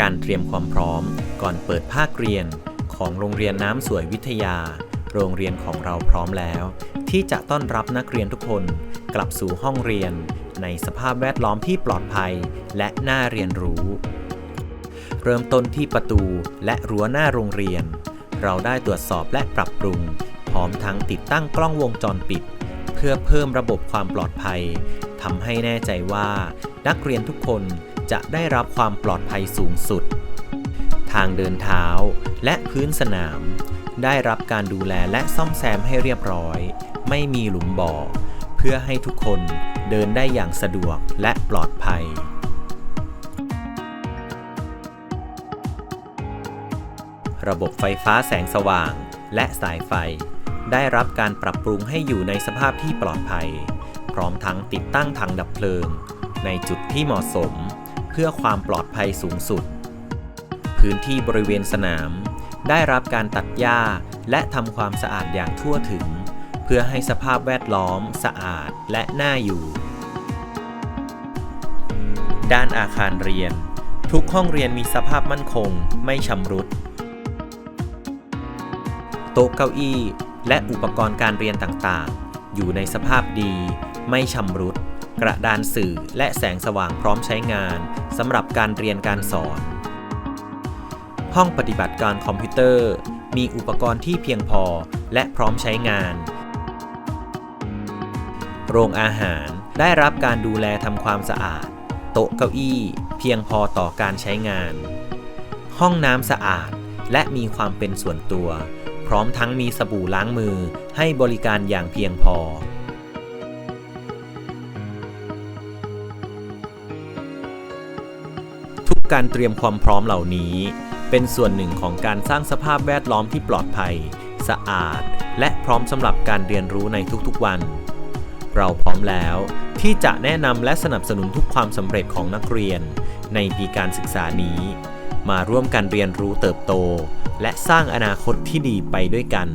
การเตรียมความพร้อม ก่อนเปิดภาคเรียน ของโรงเรียนน้ำสวยวิทยา โรงเรียนของเราพร้อมแล้ว ที่จะต้อนรับนักเรียนทุกคน กลับสู่ห้องเรียน ในสภาพแวดล้อมที่ปลอดภัย และน่าเรียนรู้ เริ่มต้นที่ประตูและรั้วหน้าโรงเรียน เราได้ตรวจสอบและปรับปรุง พร้อมทั้งติดตั้งกล้องวงจรปิด เพื่อเพิ่มระบบความปลอดภัยทำให้แน่ใจว่า นักเรียนทุกคน จะได้รับความปลอดภัยสูงสุด ทางเดินเท้าและพื้นสนาม ได้รับการดูแลและซ่อมแซมให้เรียบร้อย ไม่มีหลุมบ่อ เพื่อให้ทุกคนเดินได้อย่างสะดวกและปลอดภัยระบบไฟฟ้าแสงสว่างและสายไฟ ได้รับการปรับปรุงให้อยู่ในสภาพที่ปลอดภัย พร้อมทั้งติดตั้งถังดับเพลิง ในจุดที่เหมาะสม เพื่อความปลอดภัยสูงสุด พื้นที่บริเวณสนาม ได้รับการตัดหญ้าและทำความสะอาดอย่างทั่วถึง เพื่อให้สภาพแวดล้อมสะอาดและน่าอยู่ ด้านอาคารเรียน ทุกห้องเรียนมีสภาพมั่นคงไม่ชำรุด โต๊ะเก้าอี้ และอุปกรณ์การเรียนต่างๆ อยู่ในสภาพดีไม่ชำรุด กระดานสื่อและแสงสว่างพร้อมใช้งานสำหรับการเรียนการสอน ห้องปฏิบัติการคอมพิวเตอร์ มีอุปกรณ์ที่เพียงพอและพร้อมใช้งาน โรงอาหารได้รับการดูแลทำความสะอาด โต๊ะเก้าอี้ เพียงพอต่อการใช้งาน ห้องน้ำสะอาดและมีความเป็นส่วนตัว พร้อมทั้งมีสบู่ล้างมือให้บริการอย่างเพียงพอ การเตรียมความพร้อมเหล่านี้ เป็นส่วนหนึ่งของการสร้างสภาพแวดล้อมที่ปลอดภัย สะอาด และพร้อมสำหรับการเรียนรู้ในทุกๆวัน เราพร้อมแล้วที่จะแนะนำและสนับสนุนทุกความสำเร็จของนักเรียน ในปีการศึกษานี้ มาร่วมกันเรียนรู้เติบโต และสร้างอนาคตที่ดีไปด้วยกัน